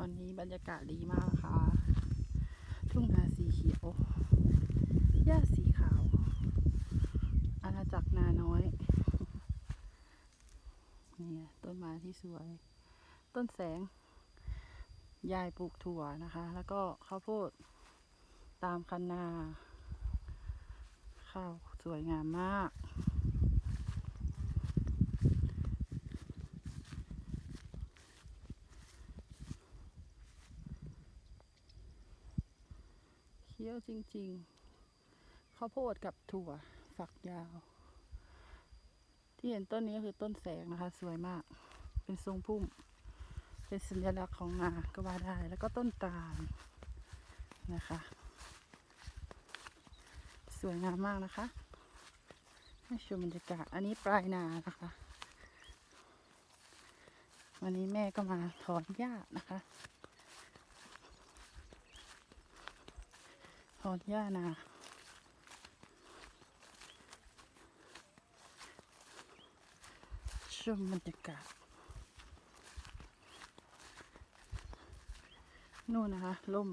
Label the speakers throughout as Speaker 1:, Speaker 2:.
Speaker 1: วันนี้บรรยากาศดีมากค่ะ ทุ่งนาสีเขียว หญ้าสีขาว อาณาจักรนาน้อย นี่ไงต้นไม้ที่สวย ต้นแสง ยายปลูกถั่วนะคะ แล้วก็ข้าวโพด ตามคันนา ข้าวสวยงามมาก เคี้ยวจริง ๆ ข้าวโพดกับถั่วฝักยาว ที่เห็นต้นนี้คือต้นแสงนะคะ สวยมาก เป็นทรงพุ่ม เป็นสัญลักษณ์ของนาก็ว่าได้ แล้วก็ต้นตาลนะคะ สวยงามมากนะคะ ให้ชมบรรยากาศ อันนี้ปลายนานะคะ วันนี้แม่ก็มาถอนหญ้านะคะ ถอนหญ้านาชมบรรยากาศนู่นนะคะล่ม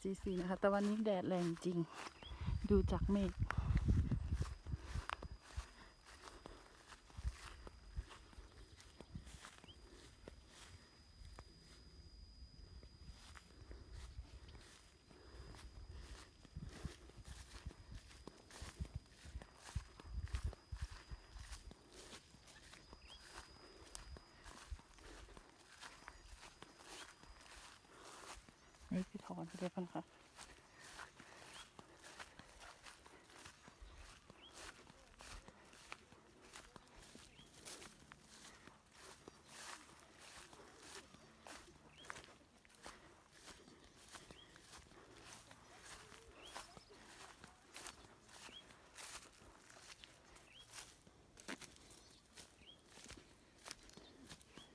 Speaker 1: สีสีนะคะ แต่วันนี้แดดแรงจริง ดูจากเมฆ นี่คือถอนไป เรียบร้อยแล้วค่ะ